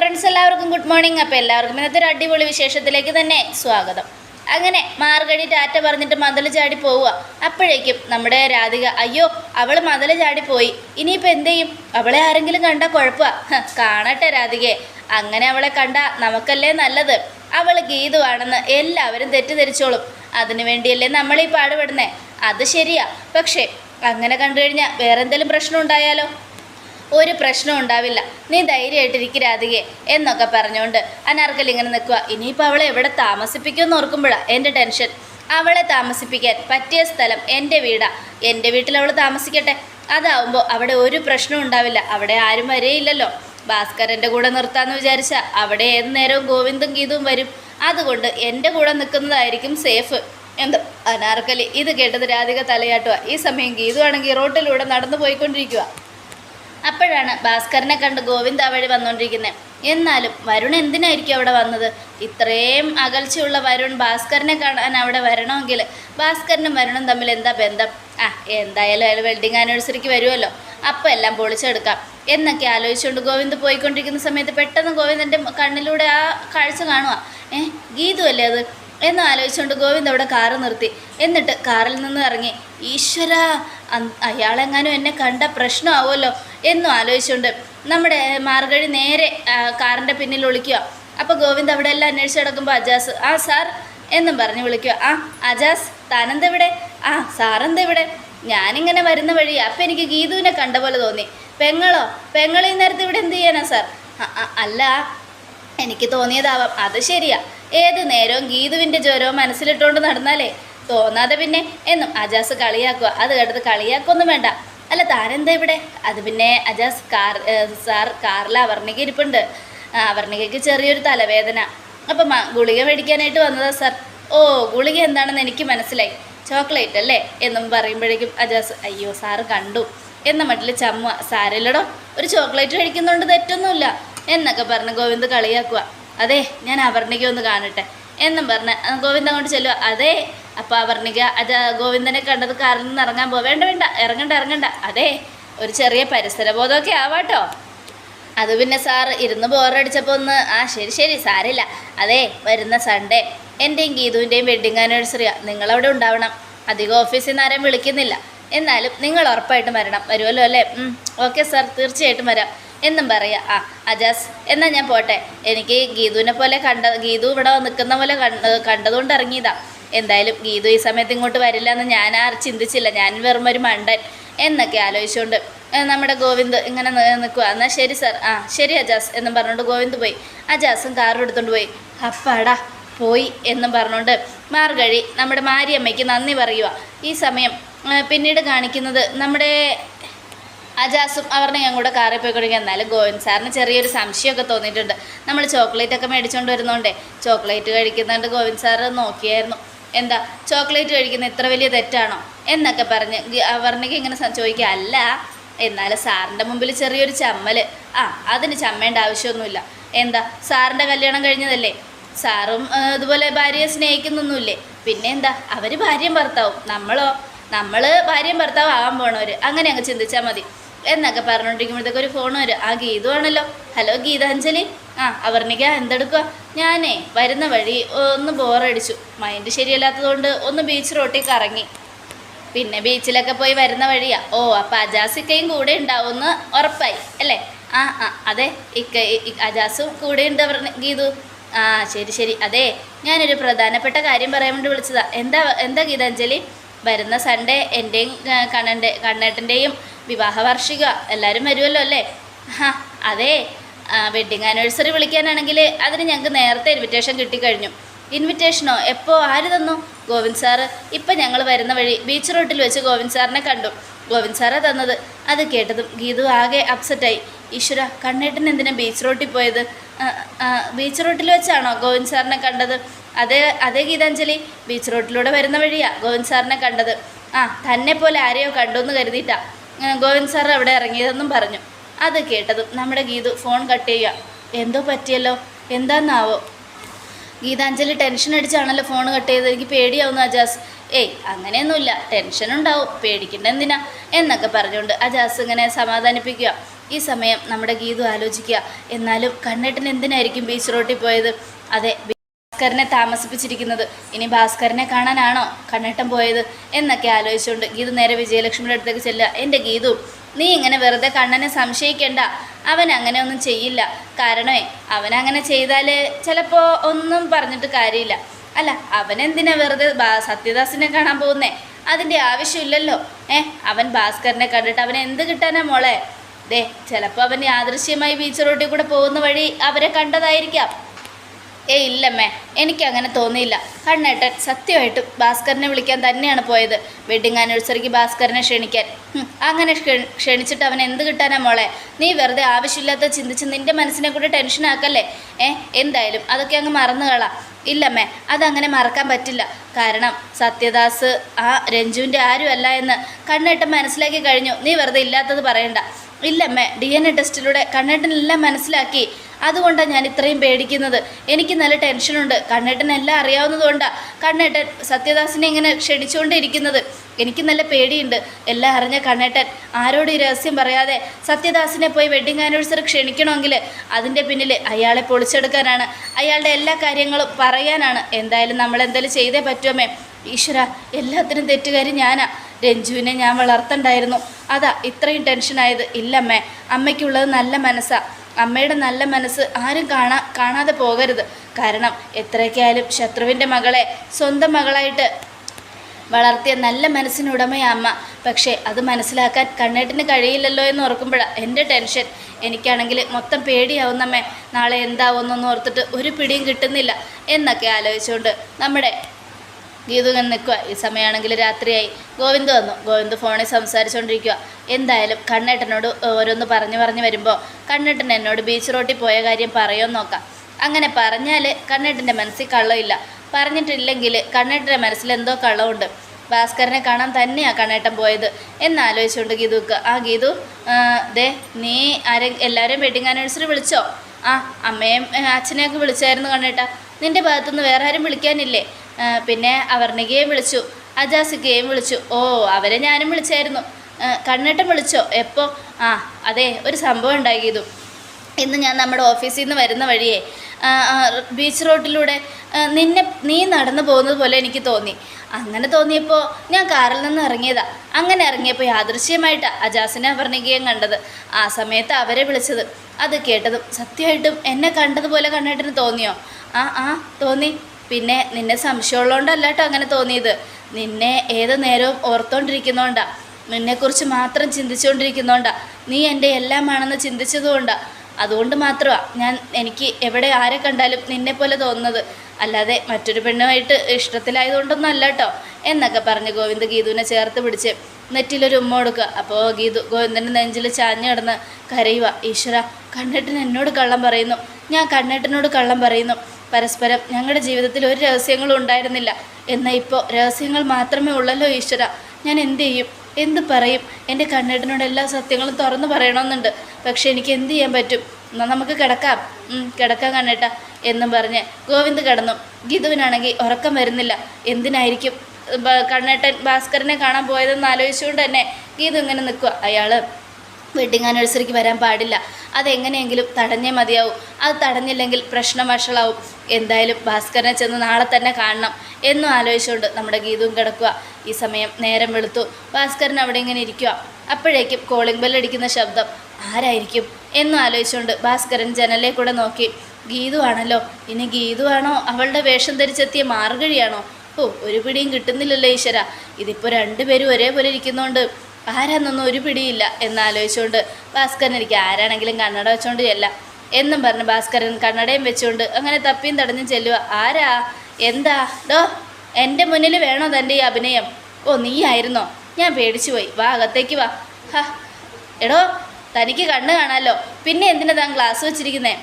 Friends എല്ലാവർക്കും good morning അപ്പോൾ എല്ലാവർക്കും ഇന്നത്തെ ഒരു അടിപൊളി വിശേഷത്തിലേക്ക് തന്നെ സ്വാഗതം. അങ്ങനെ മാർഗഴി ടാറ്റ പറഞ്ഞിട്ട് മതൽ ചാടി പോവുക. അപ്പോഴേക്കും നമ്മുടെ രാധിക അയ്യോ അവൾ മതൽ ചാടി പോയി. ഇനിയിപ്പോൾ എന്ത് ചെയ്യും? അവളെ ആരെങ്കിലും കണ്ടാൽ കുഴപ്പമാണ് കാണട്ടെ രാധികയെ. അങ്ങനെ അവളെ കണ്ട നമുക്കല്ലേ നല്ലത്? അവൾ ഗീതുവാണെന്ന് എല്ലാവരും തെറ്റിദ്ധരിച്ചോളും. അതിനു വേണ്ടിയല്ലേ നമ്മൾ ഈ പാടുപെടുന്നേ. അത് ശരിയാ. പക്ഷേ അങ്ങനെ കണ്ടു കഴിഞ്ഞാൽ വേറെന്തെങ്കിലും പ്രശ്നം ഉണ്ടായാലോ? ഒരു പ്രശ്നം ഉണ്ടാവില്ല. നീ ധൈര്യമായിട്ടിരിക്കും രാധികെ എന്നൊക്കെ പറഞ്ഞുകൊണ്ട് അനാർക്കലി ഇങ്ങനെ നിൽക്കുക ഇനിയിപ്പോൾ അവളെ എവിടെ താമസിപ്പിക്കുമെന്ന് ഓർക്കുമ്പോഴാണ് എന്റെ ടെൻഷൻ. അവളെ താമസിപ്പിക്കാൻ പറ്റിയ സ്ഥലം എന്റെ വീടാണ് എന്റെ വീട്ടിൽ അവൾ താമസിക്കട്ടെ. അതാവുമ്പോൾ അവിടെ ഒരു പ്രശ്നവും ഉണ്ടാവില്ല. അവിടെ ആരും വരെയില്ലല്ലോ. ഭാസ്കരന്റെ കൂടെ നിർത്താമെന്ന് വിചാരിച്ചാൽ അവിടെ ഏത് നേരവും ഗോവിന്ദും ഗീതും വരും. അതുകൊണ്ട് എന്റെ കൂടെ നിൽക്കുന്നതായിരിക്കും സേഫ്. എന്ത്? അനാർക്കലി ഇത് കേട്ടത് രാധിക തലയാട്ടുക ഈ സമയം ഗീതുവാണെങ്കിൽ റോട്ടിലൂടെ നടന്നു പോയിക്കൊണ്ടിരിക്കുക അപ്പോഴാണ് ഭാസ്കരനെ കണ്ട് ഗോവിന്ദ വഴി വന്നുകൊണ്ടിരിക്കുന്നത് എന്നാലും വരുൺ എന്തിനായിരിക്കും അവിടെ വന്നത്? ഇത്രയും അകൽച്ചയുള്ള വരുൺ ഭാസ്കരനെ കാണാൻ അവിടെ വരണമെങ്കിൽ ഭാസ്കരനും വരുണും തമ്മിൽ എന്താ ബന്ധം? ആ എന്തായാലും അയാൾ വെൽഡിങ് ആനിവേഴ്സറിക്ക് വരുമല്ലോ അപ്പോൾ എല്ലാം പൊളിച്ചെടുക്കാം. എന്നൊക്കെ ആലോചിച്ചുകൊണ്ട് ഗോവിന്ദ് പോയിക്കൊണ്ടിരിക്കുന്ന സമയത്ത് പെട്ടെന്ന് ഗോവിന്ദന്റെ കണ്ണിലൂടെ ആ കാഴ്ച കാണുക ഏ ഗീതു അല്ലേ അത്? എന്ന് ആലോചിച്ചുകൊണ്ട് ഗോവിന്ദ് അവിടെ കാറ് നിർത്തി. എന്നിട്ട് കാറിൽ നിന്ന് ഇറങ്ങി. ഈശ്വര അയാളെങ്ങാനും എന്നെ കണ്ട പ്രശ്നമാവുമല്ലോ എന്നും ആലോചിച്ചുകൊണ്ട് നമ്മുടെ മാർഗഴി നേരെ കാറിന്റെ പിന്നിൽ ഒളിക്കുക. അപ്പോൾ ഗോവിന്ദ് അവിടെ എല്ലാം അന്വേഷിച്ച് കിടക്കുമ്പോൾ അജാസ് ആ സാർ എന്നും പറഞ്ഞ് വിളിക്കുക. ആ അജാസ് താനെന്തെവിടെ? ആ സാറെന്താ ഇവിടെ ഞാനിങ്ങനെ വരുന്ന വഴി അപ്പം എനിക്ക് ഗീതുവിനെ കണ്ട പോലെ തോന്നി. പെങ്ങളോ പെങ്ങൾ ഈ നേരത്തെ ഇവിടെ എന്ത് ചെയ്യാനാ സാർ? "അ- അ- അല്ല എനിക്ക് തോന്നിയതാവാം. അത് ശരിയാ. ഏത് നേരവും ഗീതുവിന്റെ ജ്വരവും മനസ്സിലിട്ടുകൊണ്ട് നടന്നാലേ തോന്നാതെ പിന്നെ എന്നും അജാസ് കളിയാക്കുക. അത് കേട്ടത് കളിയാക്കൊന്നും വേണ്ട. അല്ല താനെന്താ ഇവിടെ? അത് പിന്നെ അജാസ് കാർ സാർ കാറിൽ അവർണിക ഇരിപ്പുണ്ട്. അവർണികയ്ക്ക് ചെറിയൊരു തലവേദന. അപ്പം ഗുളിക മേടിക്കാനായിട്ട് വന്നതാ സാർ. ഓ ഗുളിക എന്താണെന്ന് എനിക്ക് മനസ്സിലായി. ചോക്ലേറ്റ് അല്ലേ? എന്നും പറയുമ്പോഴേക്കും അജാസ് അയ്യോ സാറ് കണ്ടു. എന്ന മട്ടിൽ ചമ്മ. സാരല്ലടോ. ഒരു ചോക്ലേറ്റ് കഴിക്കുന്നതുകൊണ്ട് തെറ്റൊന്നുമില്ല. എന്നൊക്കെ പറഞ്ഞ് ഗോവിന്ദ് കളിയാക്കുക. അതെ ഞാൻ അവർണിക ഒന്ന് കാണട്ടെ. എന്നും പറഞ്ഞ് ഗോവിന്ദ് അങ്ങോട്ട് ചെല്ലുക. അതെ. അപ്പോൾ അവർണിക അത് ഗോവിന്ദനെ കണ്ടത് കാറിൽ നിന്ന് ഇറങ്ങാൻ പോ വേണ്ട വേണ്ട ഇറങ്ങണ്ട ഇറങ്ങണ്ട. അതെ ഒരു ചെറിയ പരിസരബോധമൊക്കെ ആവാട്ടോ. അത് പിന്നെ സാർ ഇരുന്ന് ബോറടിച്ചപ്പോൾ ഒന്ന് ആ ശരി ശരി സാരില്ല അതെ വരുന്ന സൺഡേ എന്റെയും ഗീതുവിന്റെയും വെഡ്ഡിങ് നിങ്ങൾ അവിടെ ഉണ്ടാവണം. അധികം ഓഫീസിൽ നിന്ന് ആരും വിളിക്കുന്നില്ല. എന്നാലും നിങ്ങൾ ഉറപ്പായിട്ടും വരണം. വരുമല്ലോ അല്ലേ? ഓക്കെ സാർ തീർച്ചയായിട്ടും വരാം. എന്നും പറയാം. ആ അജാസ് എന്നാൽ ഞാൻ പോട്ടെ. എനിക്ക് ഗീതുവിനെ പോലെ കണ്ട ഗീതു ഇവിടെ നിൽക്കുന്ന പോലെ കണ്ട കണ്ടതുകൊണ്ട് ഇറങ്ങിയതാ. എന്തായാലും ഗീതു ഈ സമയത്ത് ഇങ്ങോട്ട് വരില്ല എന്ന് ഞാൻ ആ ചിന്തിച്ചില്ല. ഞാൻ വെറും ഒരു മണ്ടൻ എന്നൊക്കെ ആലോചിച്ചുകൊണ്ട് നമ്മുടെ ഗോവിന്ദ് ഇങ്ങനെ നിൽക്കുക എന്നാൽ ശരി സർ. ആ ശരി അജാസ് എന്നും പറഞ്ഞുകൊണ്ട് ഗോവിന്ദ് പോയി. അജാസും കാറും എടുത്തുകൊണ്ട് പോയി. അപ്പാടാ പോയി എന്നും പറഞ്ഞുകൊണ്ട് മാർഗഴി നമ്മുടെ മാരിയമ്മയ്ക്ക് നന്ദി പറയുക ഈ സമയം പിന്നീട് കാണിക്കുന്നത് നമ്മുടെ അജാസും അവരുടെ ഞാൻ കൂടെ കാറിൽ പോയി കൊടുക്കുക എന്നാലും ഗോവിന്ദ് സാറിന് ചെറിയൊരു സംശയമൊക്കെ തോന്നിയിട്ടുണ്ട്. നമ്മൾ ചോക്ലേറ്റ് ഒക്കെ മേടിച്ചുകൊണ്ട് വരുന്നോണ്ടേ. ചോക്ലേറ്റ് കഴിക്കുന്നുണ്ട് ഗോവിന്ദ് സാറ്. നോക്കിയായിരുന്നു. എന്താ ചോക്ലേറ്റ് കഴിക്കുന്ന ഇത്ര വലിയ തെറ്റാണോ? എന്നൊക്കെ പറഞ്ഞ് അവർണയ്ക്ക് ഇങ്ങനെ ചോദിക്കുക അല്ല എന്നാലും സാറിന്റെ മുമ്പിൽ ചെറിയൊരു ചമ്മൽ ആ അതിന് ചമ്മേണ്ട ആവശ്യമൊന്നുമില്ല. എന്താ സാറിന്റെ കല്യാണം കഴിഞ്ഞതല്ലേ? സാറും ഇതുപോലെ ഭാര്യയെ സ്നേഹിക്കുന്നൊന്നുമില്ലേ? പിന്നെ എന്താ അവർ ഭാര്യയും ഭർത്താവും. നമ്മളോ നമ്മൾ ഭാര്യയും ഭർത്താവും ആവാൻ പോണവർ അങ്ങനെ അങ്ങ് ചിന്തിച്ചാൽ മതി. എന്നൊക്കെ പറഞ്ഞുകൊണ്ടിരിക്കുമ്പോഴത്തേക്ക് ഒരു ഫോൺ വരും. ആ ഗീതു ആണല്ലോ ഹലോ ഗീതാഞ്ജലി. ആ അവർണിക എന്തെടുക്കുക ഞാനേ വരുന്ന വഴി ഒന്ന് ബോറടിച്ചു. മൈൻഡ് ശരിയല്ലാത്തതുകൊണ്ട് ഒന്ന് ബീച്ച് റോട്ടിൽ കറങ്ങി പിന്നെ ബീച്ചിലൊക്കെ പോയി വരുന്ന വഴിയാ. ഓ അപ്പം അജാസിക്കയും കൂടെ ഉണ്ടാവുമെന്ന് ഉറപ്പായി. അല്ലേ? ആ ആ അതെ ഇക്ക അജാസും കൂടെ ഉണ്ട് പറഞ്ഞ ഗീതു. ആ ശരി ശരി. അതെ ഞാനൊരു പ്രധാനപ്പെട്ട കാര്യം പറയാൻ വേണ്ടി വിളിച്ചതാ. എന്താ എന്താ ഗീതാഞ്ജലി വരുന്ന സൺഡേ എന്റെയും കണ്ണന്റെ കണ്ണേട്ടന്റെയും വിവാഹ വാർഷിക എല്ലാവരും വരുമല്ലോ അല്ലേ? ഹാ അതെ. വെഡ്ഡിങ് ആനിവേഴ്സറി വിളിക്കാനാണെങ്കിൽ അതിന് ഞങ്ങൾക്ക് നേരത്തെ ഇൻവിറ്റേഷൻ കിട്ടിക്കഴിഞ്ഞു. ഇൻവിറ്റേഷനോ എപ്പോൾ ആര് തന്നു? ഗോവിന്ദ് സാറ് ഇപ്പം ഞങ്ങൾ വരുന്ന വഴി ബീച്ച് റോഡിൽ വെച്ച് ഗോവിന്ദ് സാറിനെ കണ്ടു. ഗോവിന്ദ് സാറാ തന്നത്. അത് കേട്ടതും ഗീതു ആകെ അപ്സെറ്റായി ഈശ്വര കണ്ണേട്ടൻ എന്തിനാ ബീച്ച് റോട്ടിൽ പോയത്? ബീച്ച് റോട്ടിൽ വെച്ചാണോ ഗോവിന്ദ് സാറിനെ കണ്ടത്? അതേ അതേ ഗീതാഞ്ജലി ബീച്ച് റോട്ടിലൂടെ വരുന്ന വഴിയാ ഗോവിന്ദ് സാറിനെ കണ്ടത്. ആ തന്നെ പോലെ ആരെയോ കണ്ടു എന്ന് കരുതിയിട്ടാ ഗോവിന്ദ് സാർ അവിടെ ഇറങ്ങിയതെന്നും പറഞ്ഞു. അത് കേട്ടതും നമ്മുടെ ഗീതു ഫോൺ കട്ട് ചെയ്യുക. എന്തോ പറ്റിയല്ലോ? എന്താന്നാവോ? ഗീതാഞ്ജലി ടെൻഷൻ അടിച്ചാണല്ലോ ഫോൺ കട്ട് ചെയ്തത്. എനിക്ക് പേടിയാവുന്നു അജാസ്. ഏയ് അങ്ങനെയൊന്നുമില്ല. ടെൻഷൻ ഉണ്ടാവും. പേടിക്കേണ്ട എന്തിനാ എന്നൊക്കെ പറഞ്ഞുകൊണ്ട് അജാസ് ഇങ്ങനെ സമാധാനിപ്പിക്കുക. ഈ സമയം നമ്മുടെ ഗീതു ആലോചിക്കുക. എന്നാലും കണ്ണേട്ടൻ എന്തിനായിരിക്കും ബീച്ച് റോട്ടിൽ പോയത്? ഭാസ്കരനെ താമസിപ്പിച്ചിരിക്കുന്നത്. ഇനി ഭാസ്കരനെ കാണാനാണോ കണ്ണട്ടം പോയത്? എന്നൊക്കെ ആലോചിച്ചുകൊണ്ട് ഗീതു നേരെ വിജയലക്ഷ്മിയുടെ അടുത്തേക്ക് ചെല്ലുക. എന്റെ ഗീതു നീ ഇങ്ങനെ വെറുതെ കണ്ണനെ സംശയിക്കേണ്ട. അവൻ അങ്ങനെ ഒന്നും ചെയ്യില്ല. കാരണമേ അവൻ അങ്ങനെ ചെയ്താൽ ചിലപ്പോൾ ഒന്നും പറഞ്ഞിട്ട് കാര്യമില്ല. അല്ല അവനെന്തിനാ വെറുതെ സത്യദാസിനെ കാണാൻ പോകുന്നേ? അതിന്റെ ആവശ്യമില്ലല്ലോ. ഏ അവൻ ഭാസ്കരനെ കണ്ടിട്ട് അവൻ എന്ത് കിട്ടാനാ മോളെ? ദേ ചിലപ്പോൾ അവൻ യാദൃശ്യമായി ബീച്ച് റോട്ടിൽ കൂടെ പോകുന്ന വഴി അവരെ കണ്ടതായിരിക്കാം. ഏ ഇല്ലമ്മേ എനിക്കങ്ങനെ തോന്നിയില്ല. കണ്ണേട്ടൻ സത്യമായിട്ടും ഭാസ്കരനെ വിളിക്കാൻ തന്നെയാണ് പോയത്. വെഡിങ് ആനിവേഴ്സറിക്ക് ഭാസ്കരനെ ക്ഷണിക്കാൻ. അങ്ങനെ ക്ഷ- ക്ഷണിച്ചിട്ട് അവൻ എന്ത് കിട്ടാനാ മോളെ? നീ വെറുതെ ആവശ്യമില്ലാത്ത ചിന്തിച്ച് നിന്റെ മനസ്സിനെ കൂടെ ടെൻഷനാക്കല്ലേ ഏ എന്തായാലും അതൊക്കെ അങ്ങ് മറന്നു കളാം. ഇല്ലമ്മേ അതങ്ങനെ മറക്കാൻ പറ്റില്ല. കാരണം സത്യദാസ് ആ രഞ്ജുവിന്റെ ആരുമല്ല എന്ന് കണ്ണേട്ടൻ മനസ്സിലാക്കി കഴിഞ്ഞു. നീ വെറുതെ ഇല്ലാത്തത് പറയണ്ട. ഇല്ലമ്മേ ഡി എൻ എ ടെസ്റ്റിലൂടെ കണ്ണേട്ടനെല്ലാം മനസ്സിലാക്കി. അതുകൊണ്ടാണ് ഞാൻ ഇത്രയും പേടിക്കുന്നത്. എനിക്ക് നല്ല ടെൻഷനുണ്ട്. കണ്ണേട്ടൻ എല്ലാം അറിയാവുന്നതുകൊണ്ടാണ് കണ്ണേട്ടൻ സത്യദാസിനെ ഇങ്ങനെ ക്ഷണിച്ചുകൊണ്ടിരിക്കുന്നത്. എനിക്ക് നല്ല പേടിയുണ്ട്. എല്ലാം അറിഞ്ഞ കണ്ണേട്ടൻ ആരോട് ഈ രഹസ്യം പറയാതെ സത്യദാസിനെ പോയി വെഡിങ് ആനിവേഴ്സറി ക്ഷണിക്കണമെങ്കിൽ അതിന്റെ പിന്നിൽ അയാളെ പൊളിച്ചെടുക്കാനാണ്. അയാളുടെ എല്ലാ കാര്യങ്ങളും പറയാനാണ്. എന്തായാലും നമ്മൾ എന്തായാലും ചെയ്തേ പറ്റുമേ ഈശ്വര എല്ലാത്തിനും തെറ്റുകാരി ഞാനാ. രഞ്ജുവിനെ ഞാൻ വളർത്തണ്ടായിരുന്നു. അതാ ഇത്രയും ടെൻഷനായത്. ഇല്ലമ്മേ അമ്മയ്ക്കുള്ളത് നല്ല മനസ്സാ. അമ്മയുടെ നല്ല മനസ്സ് ആരും കാണാ കാണാതെ പോകരുത്. കാരണം എത്രയൊക്കെയായാലും ശത്രുവിന്റെ മകളെ സ്വന്തം മകളായിട്ട് വളർത്തിയ നല്ല മനസ്സിനുടമയ അമ്മ. പക്ഷേ അത് മനസ്സിലാക്കാൻ കണ്ണേട്ടിന് കഴിയില്ലല്ലോ എന്ന് ഓർക്കുമ്പോഴാണ് എന്റെ ടെൻഷൻ. എനിക്കാണെങ്കിൽ മൊത്തം പേടിയാവുന്നമ്മേ നാളെ എന്താവുമെന്നൊന്നും ഓർത്തിട്ട് ഒരു പിടിയും കിട്ടുന്നില്ല എന്നൊക്കെ ആലോചിച്ചുകൊണ്ട് നമ്മുടെ ഗീതു ഇങ്ങനെ നിൽക്കുക ഈ സമയമാണെങ്കിൽ രാത്രിയായി. ഗോവിന്ദ് വന്നു. ഗോവിന്ദ് ഫോണിൽ സംസാരിച്ചുകൊണ്ടിരിക്കുക എന്തായാലും കണ്ണേട്ടനോട് ഓരോന്ന് പറഞ്ഞു പറഞ്ഞു വരുമ്പോൾ കണ്ണേട്ടൻ എന്നോട് ബീച്ച് റോട്ടിൽ പോയ കാര്യം പറയുമെന്ന് നോക്കാം. അങ്ങനെ പറഞ്ഞാൽ കണ്ണേട്ടന്റെ മനസ്സിൽ കള്ളമില്ല. പറഞ്ഞിട്ടില്ലെങ്കിൽ കണ്ണേട്ടന്റെ മനസ്സിൽ എന്തോ കള്ളമുണ്ട്. ഭാസ്കരനെ കാണാൻ തന്നെയാണ് കണ്ണേട്ടൻ പോയത്. എന്നാലോചിച്ചുകൊണ്ട് ഗീതുക്ക് ആ ഗീതു ദേ നീ ആരെ എല്ലാവരെയും വെഡിങ് ആനിവേഴ്സറി വിളിച്ചോ? ആ അമ്മയും അച്ഛനെയൊക്കെ വിളിച്ചായിരുന്നു കണ്ണേട്ടാ. നിന്റെ ഭാഗത്തുനിന്ന് വേറെ ആരും വിളിക്കാനില്ലേ? പിന്നെ അവർണികയും വിളിച്ചു. അജാസിക്കയും വിളിച്ചു. ഓ അവരെ ഞാനും വിളിച്ചായിരുന്നു. കണ്ണേട്ടൻ വിളിച്ചോ? എപ്പോൾ ആ അതെ ഒരു സംഭവം ഉണ്ടാക്കിയതും ഇന്ന് ഞാൻ നമ്മുടെ ഓഫീസിൽ നിന്ന് വരുന്ന വഴിയേ. ബീച്ച് റോഡിലൂടെ നിന്നെ നീ നടന്നു പോകുന്നത് പോലെ എനിക്ക് തോന്നി. അങ്ങനെ തോന്നിയപ്പോൾ ഞാൻ കാറിൽ നിന്ന് ഇറങ്ങിയതാ. അങ്ങനെ ഇറങ്ങിയപ്പോൾ യാദൃശ്യമായിട്ടാണ് അജാസിനെ അപർണികയും കണ്ടത്. ആ സമയത്ത് അവരെ വിളിച്ചത്. അത് കേട്ടതും സത്യമായിട്ടും എന്നെ കണ്ടതുപോലെ കണ്ടിട്ടിന് തോന്നിയോ? ആ ആ തോന്നി. പിന്നെ നിന്നെ സംശയമുള്ളതുകൊണ്ടല്ല കേട്ടോ അങ്ങനെ തോന്നിയത്. നിന്നെ ഏത് നേരവും നിന്നെ നിന്നെക്കുറിച്ച് മാത്രം ചിന്തിച്ചുകൊണ്ടിരിക്കുന്നോണ്ടാ നീ എന്റെ എല്ലാമാണെന്ന് ചിന്തിച്ചതുകൊണ്ടാ. അതുകൊണ്ട് മാത്രമാണ് ഞാൻ എനിക്ക് എവിടെ ആരെ കണ്ടാലും നിന്നെ പോലെ തോന്നുന്നത്. അല്ലാതെ മറ്റൊരു പെണ്ണുമായിട്ട് ഇഷ്ടത്തിലായതുകൊണ്ടൊന്നും അല്ല കേട്ടോ എന്നൊക്കെ പറഞ്ഞ് ഗോവിന്ദ് ഗീതുവിനെ ചേർത്ത് പിടിച്ച് നെറ്റിലൊരു ഉമ്മ കൊടുക്കുക. അപ്പോൾ ഗീതു ഗോവിന്ദന്റെ നെഞ്ചിൽ ചാഞ്ഞു കിടന്ന് കരയുക ഈശ്വര കണ്ണേട്ടൻ എന്നോട് കള്ളം പറയുന്നു. ഞാൻ കണ്ണേട്ടനോട് കള്ളം പറയുന്നു. പരസ്പരം ഞങ്ങളുടെ ജീവിതത്തിൽ ഒരു രഹസ്യങ്ങളും ഉണ്ടായിരുന്നില്ല. എന്നാൽ ഇപ്പോൾ രഹസ്യങ്ങൾ മാത്രമേ ഉള്ളല്ലോ ഈശ്വര. ഞാൻ എന്ത് ചെയ്യും? എന്ത് പറയും? എന്റെ കണ്ണേട്ടനോട് എല്ലാ സത്യങ്ങളും തുറന്നു പറയണമെന്നുണ്ട്. പക്ഷേ എനിക്ക് എന്ത് ചെയ്യാൻ പറ്റും? എന്നാൽ നമുക്ക് കിടക്കാം. കിടക്കാം കണ്ണേട്ട എന്നും പറഞ്ഞ് ഗോവിന്ദ് കിടന്നു. ഗീതുവിനാണെങ്കിൽ ഉറക്കം വരുന്നില്ല. എന്തിനായിരിക്കും? കണ്ണേട്ടൻ ഭാസ്കരനെ കാണാൻ പോയതെന്ന് ആലോചിച്ചുകൊണ്ട് തന്നെ ഗീതു ഇങ്ങനെ നിൽക്കുക അയാൾ വെഡിങ് ആനിവേഴ്സറിക്ക് വരാൻ പാടില്ല. അതെങ്ങനെയെങ്കിലും തടഞ്ഞേ മതിയാവും. അത് തടഞ്ഞില്ലെങ്കിൽ പ്രശ്നം വഷളാവും. എന്തായാലും ഭാസ്കരനെ ചെന്ന് നാളെ തന്നെ കാണണം എന്നും ആലോചിച്ചുകൊണ്ട് നമ്മുടെ ഗീതവും കിടക്കുക. ഈ സമയം നേരം വെളുത്തു. ഭാസ്കരൻ അവിടെ ഇങ്ങനെ ഇരിക്കുക. അപ്പോഴേക്കും കോളിംഗ് ബെല്ലടിക്കുന്ന ശബ്ദം ആരായിരിക്കും? എന്നും ആലോചിച്ചുകൊണ്ട് ഭാസ്കരൻ ജനലിൽ കൂടെ നോക്കി. ഗീതു ആണല്ലോ. ഇനി ഗീതു ആണോ? അവളുടെ വേഷം ധരിച്ചെത്തിയ മാർഗഴിയാണോ? ഓ ഒരു പിടിയും കിട്ടുന്നില്ലല്ലോ ഈശ്വര. ഇതിപ്പോൾ രണ്ടുപേരും ഒരേപോലെ ഇരിക്കുന്നതുകൊണ്ട് ആരാന്നൊന്നും ഒരു പിടിയില്ല എന്നാലോചിച്ചുകൊണ്ട് ഭാസ്കരൻ എനിക്ക് ആരാണെങ്കിലും കണ്ണട വെച്ചോണ്ട് ചെല്ലാം. എന്നും പറഞ്ഞ് ഭാസ്കരൻ കണ്ണടയും വെച്ചുകൊണ്ട് അങ്ങനെ തപ്പിയും തടഞ്ഞും ചെല്ലുക ആരാ? എന്താ? ഡോ എന്റെ മുന്നിൽ വേണോ തന്റെ ഈ അഭിനയം? ഓ നീ ആയിരുന്നോ ഞാൻ പേടിച്ചു പോയി വാ അകത്തേക്ക് വാ. ഹാ. എടോ തനിക്ക് കണ്ണ് കാണാമല്ലോ പിന്നെ എന്തിനാ താൻ ഗ്ലാസ് വെച്ചിരിക്കുന്നേ?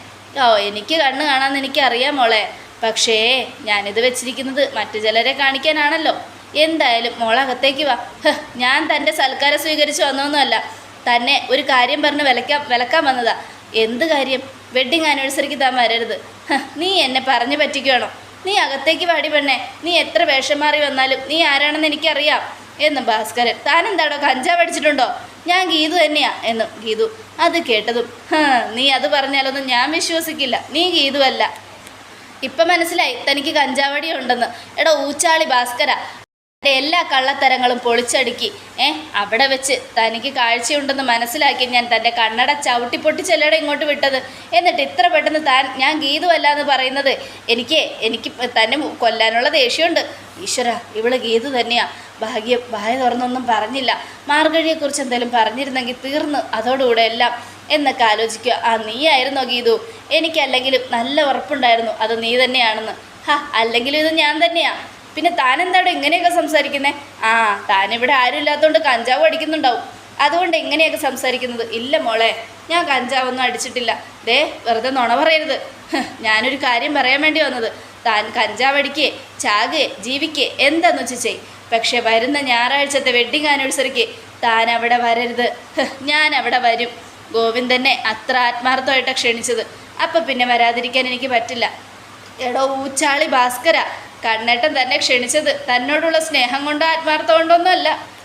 ഓ എനിക്ക് കണ്ണ് കാണാമെന്ന് എനിക്കറിയാം മോളെ. പക്ഷേ ഞാനിത് വെച്ചിരിക്കുന്നത് മറ്റു ചിലരെ കാണിക്കാനാണല്ലോ. എന്തായാലും മോളകത്തേക്ക് വാ. ഞാൻ തന്റെ സൽക്കാരം സ്വീകരിച്ച് വന്നൊന്നുമല്ല. തന്നെ ഒരു കാര്യം പറഞ്ഞ് വിലക്കാൻ വിലക്കാൻ വന്നതാ. എന്ത് കാര്യം? വെഡ്ഡിങ് ആനിവേഴ്സറിക്ക് താൻ വരരുത്. നീ എന്നെ പറഞ്ഞു പറ്റിക്കുകയാണോ നീ അകത്തേക്ക് വാടി പെണ്ണേ. നീ എത്ര വേഷം മാറി വന്നാലും നീ ആരാണെന്ന് എനിക്കറിയാം. എന്ന് ഭാസ്കരൻ താൻ എന്താടോ കഞ്ചാവ് അടിച്ചിട്ടുണ്ടോ? ഞാൻ ഗീതു തന്നെയാ എന്നും ഗീതു അത് കേട്ടതും. "ഹ്, നീ അത് പറഞ്ഞാലൊന്നും ഞാൻ വിശ്വസിക്കില്ല. നീ ഗീതുവല്ല. ഇപ്പം മനസ്സിലായി തനിക്ക് കഞ്ചാവടി ഉണ്ടെന്ന് എടാ ഊച്ചാളി ഭാസ്കര. എന്റെ എല്ലാ കള്ളത്തരങ്ങളും പൊളിച്ചടുക്കി. ഏ അവിടെ വെച്ച് തനിക്ക് കാഴ്ചയുണ്ടെന്ന് മനസ്സിലാക്കി ഞാൻ തന്റെ കണ്ണട ചവിട്ടി പൊട്ടിച്ചല്ലട ഇങ്ങോട്ട് വിട്ടത്? എന്നിട്ട് ഇത്ര പെട്ടെന്ന് താൻ ഞാൻ ഗീതുവല്ല എന്ന് പറയുന്നത്? എനിക്ക് എനിക്ക് തന്നെ കൊല്ലാനുള്ള ദേഷ്യമുണ്ട്. ഈശ്വര ഇവൾ ഗീതു തന്നെയാ. ഭാഗ്യം വായ തുറന്നൊന്നും പറഞ്ഞില്ല. മാർഗഴിയെക്കുറിച്ച് എന്തെങ്കിലും പറഞ്ഞിരുന്നെങ്കിൽ തീർന്നു അതോടുകൂടെ എല്ലാം. എന്നൊക്കെ ആലോചിക്കുക. ആ നീയായിരുന്നോ ഗീതു? എനിക്കല്ലെങ്കിലും നല്ല ഉറപ്പുണ്ടായിരുന്നു. അത് നീ തന്നെയാണെന്ന്. ഹാ അല്ലെങ്കിലും ഇത് ഞാൻ തന്നെയാ. പിന്നെ താൻ എന്താടോ ഇങ്ങനെയൊക്കെ സംസാരിക്കുന്നത് ആ ഇവിടെ ആരും ഇല്ലാത്തതുകൊണ്ട് കഞ്ചാവ് അടിക്കുന്നുണ്ടാവും. അതുകൊണ്ട് എങ്ങനെയൊക്കെ സംസാരിക്കുന്നത്. ഇല്ല മോളെ ഞാൻ കഞ്ചാവൊന്നും അടിച്ചിട്ടില്ല. ദേ വെറുതെ നുണ പറയരുത്. ഞാനൊരു കാര്യം പറയാൻ വേണ്ടി വന്നത്. താൻ കഞ്ചാവ് അടിക്കേ ചാകേ ജീവിക്കേ എന്താന്ന് വെച്ച് ചെയ്. പക്ഷെ വരുന്ന ഞായറാഴ്ചത്തെ വെഡ്ഡിങ് ആനിവേഴ്സറിക്ക് താൻ അവിടെ വരരുത്. ഞാൻ അവിടെ വരും. ഗോവിന്ദനെ അത്ര ആത്മാർത്ഥമായിട്ടാണ് ക്ഷണിച്ചത്. അപ്പം പിന്നെ വരാതിരിക്കാൻ എനിക്ക് പറ്റില്ല. എടോ ഊച്ചാളി ഭാസ്കര കണ്ണേട്ടൻ തന്നെ ക്ഷണിച്ചത് തന്നോടുള്ള സ്നേഹം കൊണ്ടോ ആത്മാർത്ഥം കൊണ്ടൊന്നുമല്ല.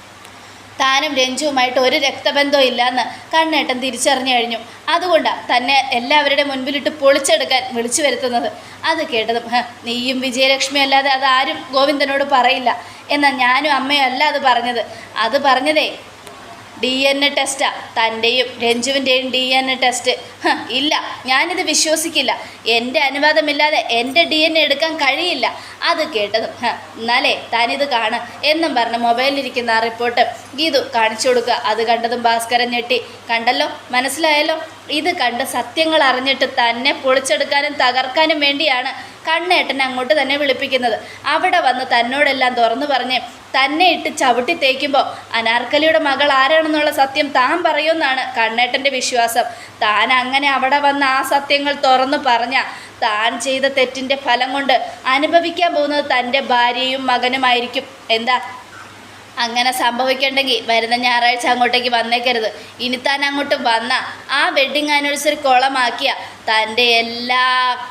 താനും രഞ്ജുവുമായിട്ട് ഒരു രക്തബന്ധവും ഇല്ലാന്ന് കണ്ണേട്ടൻ തിരിച്ചറിഞ്ഞു കഴിഞ്ഞു. അതുകൊണ്ടാണ് തന്നെ എല്ലാവരുടെ മുൻപിലിട്ട് പൊളിച്ചെടുക്കാൻ വിളിച്ചു വരുത്തുന്നത്. അത് കേട്ടതും "ഹ, നീയും വിജയലക്ഷ്മി അല്ലാതെ അതാരും ഗോവിന്ദനോട് പറയില്ല. എന്നാൽ ഞാനും അമ്മയും അല്ല അത് പറഞ്ഞത്. അത് പറഞ്ഞതേ ഡി എൻ എ ടെസ്റ്റാ തന്റെയും രഞ്ജുവിന്റെയും ഡി എൻ എ ടെസ്റ്റ് ഇല്ല. ഞാനിത് വിശ്വസിക്കില്ല. എന്റെ അനുവാദമില്ലാതെ എന്റെ ഡി എൻ എ എടുക്കാൻ കഴിയില്ല. അത് കേട്ടതും എന്നാലേ താനിത് കാണ് എന്നും പറഞ്ഞ് മൊബൈലിലിരിക്കുന്ന ആ റിപ്പോർട്ട് ഗീതു കാണിച്ചു കൊടുക്കുക. അത് കണ്ടതും ഭാസ്കരൻ ഞെട്ടി. കണ്ടല്ലോ? മനസ്സിലായല്ലോ? ഇത് കണ്ട് സത്യങ്ങൾ അറിഞ്ഞിട്ട് തന്നെ പൊളിച്ചെടുക്കാനും തകർക്കാനും വേണ്ടിയാണ് കണ്ണേട്ടനെ അങ്ങോട്ട് തന്നെ വിളിപ്പിക്കുന്നത്. അവിടെ വന്ന് തന്നോടെല്ലാം തുറന്നു പറഞ്ഞ് തന്നെ ഇട്ട് ചവിട്ടി തേക്കുമ്പോൾ അനാർക്കലിയുടെ മകൾ ആരാണെന്നുള്ള സത്യം താൻ പറയുമെന്നാണ് കണ്ണേട്ടന്റെ വിശ്വാസം. താൻ അങ്ങനെ അവിടെ വന്ന ആ സത്യങ്ങൾ തുറന്നു പറഞ്ഞ താൻ ചെയ്ത തെറ്റിന്റെ ഫലം കൊണ്ട് അനുഭവിക്കാൻ പോകുന്നത് തന്റെ ഭാര്യയും മകനുമായിരിക്കും. എന്താ അങ്ങനെ സംഭവിക്കണ്ടെങ്കിൽ വരുന്ന ഞായറാഴ്ച അങ്ങോട്ടേക്ക് വന്നേക്കരുത്. ഇനി താൻ അങ്ങോട്ട് വന്ന ആ വെഡ്ഡിങ് ആനിവേഴ്സറി കുളമാക്കിയ തന്റെ എല്ലാ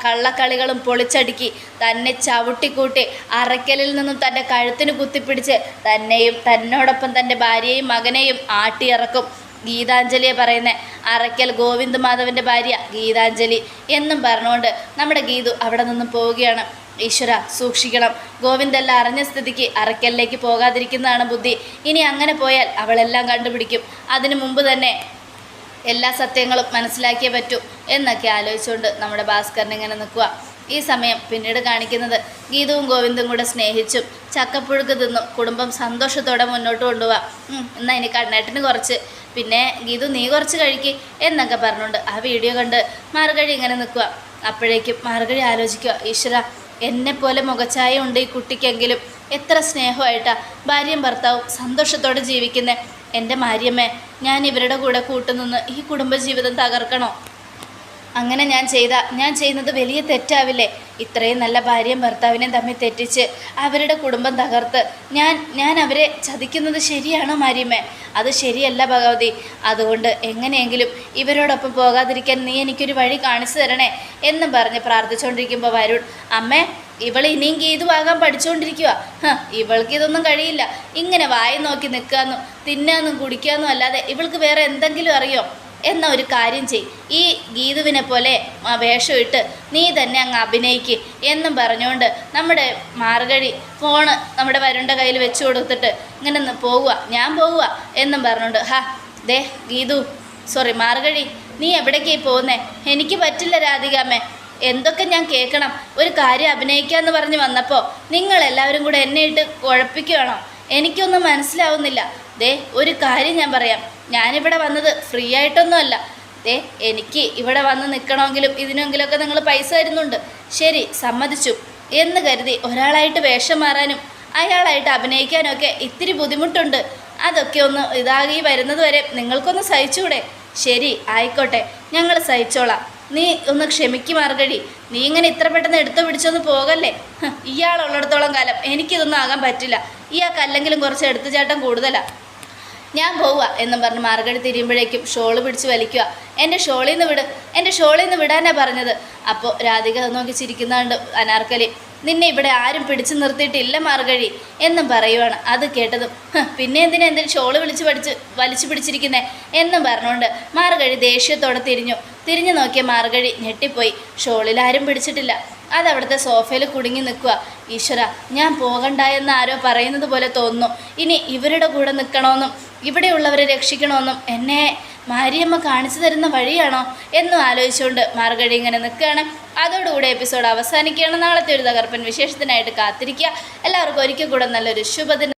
കള്ളക്കളികളും പൊളിച്ചടുക്കി തന്നെ ചവിട്ടിക്കൂട്ടി അറയ്ക്കലിൽ നിന്നും തന്റെ കഴുത്തിന് കുത്തിപ്പിടിച്ച് തന്നെയും തന്നോടൊപ്പം തന്റെ ഭാര്യയെയും മകനെയും ആട്ടിയിറക്കും. ഗീതാഞ്ജലിയെ പറയുന്നത് അറയ്ക്കൽ ഗോവിന്ദ് മാധവന്റെ ഭാര്യ ഗീതാഞ്ജലി എന്നും പറഞ്ഞുകൊണ്ട് നമ്മുടെ ഗീതു അവിടെ നിന്നും പോവുകയാണ്. ഈശ്വര സൂക്ഷിക്കണം. ഗോവിന്ദല്ല അറിഞ്ഞ സ്ഥിതിക്ക് അറയ്ക്കലിലേക്ക് പോകാതിരിക്കുന്നതാണ് ബുദ്ധി. ഇനി അങ്ങനെ പോയാൽ അവളെല്ലാം കണ്ടുപിടിക്കും. അതിനു മുമ്പ് തന്നെ എല്ലാ സത്യങ്ങളും മനസ്സിലാക്കിയേ പറ്റൂ എന്നൊക്കെ ആലോചിച്ചുകൊണ്ട് നമ്മുടെ ഭാസ്കരൻ ഇങ്ങനെ നിൽക്കുക ഈ സമയം പിന്നീട് കാണിക്കുന്നത് ഗീതവും ഗോവിന്ദും കൂടെ സ്നേഹിച്ചും ചക്കപ്പുഴുക്ക് തിന്നും കുടുംബം സന്തോഷത്തോടെ മുന്നോട്ട് കൊണ്ടുപോവാം. എന്നാൽ എന്നാ ഇനി കണ്ണേട്ടിന് കുറച്ച്. പിന്നെ ഗീതു നീ കുറച്ച് കഴിക്ക് എന്നൊക്കെ പറഞ്ഞുകൊണ്ട് ആ വീഡിയോ കണ്ട് മാർഗഴി ഇങ്ങനെ നിൽക്കുക അപ്പോഴേക്കും മാർഗഴി ആലോചിക്കുക ഈശ്വര എന്നെപ്പോലെ മുഖച്ഛായ ഉണ്ട് ഈ കുട്ടിക്കെങ്കിലും. എത്ര സ്നേഹമായിട്ടാ ഭാര്യയും ഭർത്താവും സന്തോഷത്തോടെ ജീവിക്കുന്നത് എന്റെ മാര്യമ്മേ ഞാൻ ഇവരുടെ കൂടെ കൂട്ടുനിന്ന് ഈ കുടുംബജീവിതം തകർക്കണോ? അങ്ങനെ ഞാൻ ചെയ്ത ഞാൻ ചെയ്യുന്നത് വലിയ തെറ്റാവില്ലേ? ഇത്രയും നല്ല ഭാര്യയും ഭർത്താവിനെയും തമ്മിൽ തെറ്റിച്ച് അവരുടെ കുടുംബം തകർത്ത് ഞാൻ ഞാൻ അവരെ ചതിക്കുന്നത് ശരിയാണോ മാര്യമ്മേ? അത് ശരിയല്ല ഭഗവതി. അതുകൊണ്ട് എങ്ങനെയെങ്കിലും ഇവരോടൊപ്പം പോകാതിരിക്കാൻ നീ എനിക്കൊരു വഴി കാണിച്ചു തരണേ എന്നും പറഞ്ഞ് പ്രാർത്ഥിച്ചുകൊണ്ടിരിക്കുമ്പോൾ വരുൺ അമ്മേ ഇവൾ ഇനിയും ഗീതുവാകാൻ പഠിച്ചുകൊണ്ടിരിക്കുക ഇവൾക്ക് ഇതൊന്നും കഴിയില്ല. ഇങ്ങനെ വായി നോക്കി നിൽക്കാമെന്നും തിന്നാന്നും കുടിക്കാമെന്നും അല്ലാതെ ഇവൾക്ക് വേറെ എന്തെങ്കിലും അറിയോ? എന്ന ഒരു കാര്യം ചെയ്. ഈ ഗീതുവിനെ പോലെ വേഷമിട്ട് നീ തന്നെ അങ്ങ് അഭിനയിക്ക് എന്നും പറഞ്ഞുകൊണ്ട് നമ്മുടെ മാർഗഴി ഫോണ് നമ്മുടെ വരുണ്ട കയ്യിൽ വെച്ച് കൊടുത്തിട്ട് ഇങ്ങനെ പോവുക ഞാൻ പോവുക എന്നും പറഞ്ഞുകൊണ്ട് ഹാ ദേ ഗീതു സോറി മാർഗഴി നീ എവിടേക്കായി പോകുന്നേ എനിക്ക് പറ്റില്ല രാധികാമ്മേ എന്തൊക്കെ ഞാൻ കേൾക്കണം? ഒരു കാര്യം അഭിനയിക്കാമെന്ന് പറഞ്ഞ് വന്നപ്പോൾ നിങ്ങളെല്ലാവരും കൂടെ എന്നെ ഇട്ട് കുഴപ്പിക്കുകയാണോ എനിക്കൊന്നും മനസ്സിലാവുന്നില്ല. ദേ ഒരു കാര്യം ഞാൻ പറയാം. ഞാനിവിടെ വന്നത് ഫ്രീ ആയിട്ടൊന്നുമല്ല. ദേ എനിക്ക് ഇവിടെ വന്ന് നിൽക്കണമെങ്കിലും ഇതിനെങ്കിലുമൊക്കെ നിങ്ങൾ പൈസ തരുന്നുണ്ട്. ശരി സമ്മതിച്ചു. എന്ന് കരുതി ഒരാളായിട്ട് വേഷം മാറാനും അയാളായിട്ട് അഭിനയിക്കാനും ഒക്കെ ഇത്തിരി ബുദ്ധിമുട്ടുണ്ട്. അതൊക്കെ ഒന്ന് ഇതാകി വരുന്നത് വരെ നിങ്ങൾക്കൊന്ന് സഹിച്ചൂടെ ശരി ആയിക്കോട്ടെ. ഞങ്ങൾ സഹിച്ചോളാം. നീ ഒന്ന് ക്ഷമിക്ക് മാർഗഴി നീ ഇങ്ങനെ ഇത്ര പെട്ടെന്ന് എടുത്തു പിടിച്ചൊന്ന് പോകല്ലേ? ഇയാളുള്ളിടത്തോളം കാലം എനിക്കിതൊന്നും ആകാൻ പറ്റില്ല. ഇയാൾക്ക് അല്ലെങ്കിലും കുറച്ച് എടുത്തുചാട്ടം കൂടുതലാ. ഞാൻ പോവുക എന്നും പറഞ്ഞ് മാർഗഴി തിരിയുമ്പോഴേക്കും ഷോൾ പിടിച്ച് വലിക്കുക. എന്റെ ഷോളിൽ നിന്ന് വിട് എന്റെ ഷോളിൽ നിന്ന് വിടാനാണ് പറഞ്ഞത്. അപ്പോൾ രാധിക നോക്കി ചിരിക്കുന്നുണ്ട് അനാർക്കലി. നിന്നെ ഇവിടെ ആരും പിടിച്ചു നിർത്തിയിട്ടില്ല മാർഗഴി എന്നും പറയുവാണ്. അത് കേട്ടതും പിന്നെ എന്തിനാ എന്തിനും ഷോൾ വിളിച്ച് പഠിച്ച് വലിച്ചു പിടിച്ചിരിക്കുന്നേ? എന്നും പറഞ്ഞുകൊണ്ട് മാർഗഴി ദേഷ്യത്തോടെ തിരിഞ്ഞു. തിരിഞ്ഞു നോക്കിയ മാർഗഴി ഞെട്ടിപ്പോയി. ഷോളിൽ ആരും പിടിച്ചിട്ടില്ല. അത് സോഫയിൽ കുടുങ്ങി നിൽക്കുക ഈശ്വര ഞാൻ പോകണ്ട എന്ന് ആരോ പറയുന്നത് പോലെ തോന്നുന്നു. ഇനി ഇവരുടെ കൂടെ നിൽക്കണമെന്നും ഇവിടെയുള്ളവരെ രക്ഷിക്കണമെന്നും എന്നെ മാരിയമ്മ കാണിച്ചു തരുന്ന വഴിയാണോ എന്നും ആലോചിച്ചുകൊണ്ട് മാർഗഴി ഇങ്ങനെ നിൽക്കുകയാണ്. അതോടുകൂടി എപ്പിസോഡ് അവസാനിക്കുകയാണ്. നാളത്തെ ഒരു തകർപ്പൻ വിശേഷത്തിനായിട്ട് കാത്തിരിക്കുക. എല്ലാവർക്കും ഒരിക്കൽ കൂടെ നല്ലൊരു ശുഭദിനം.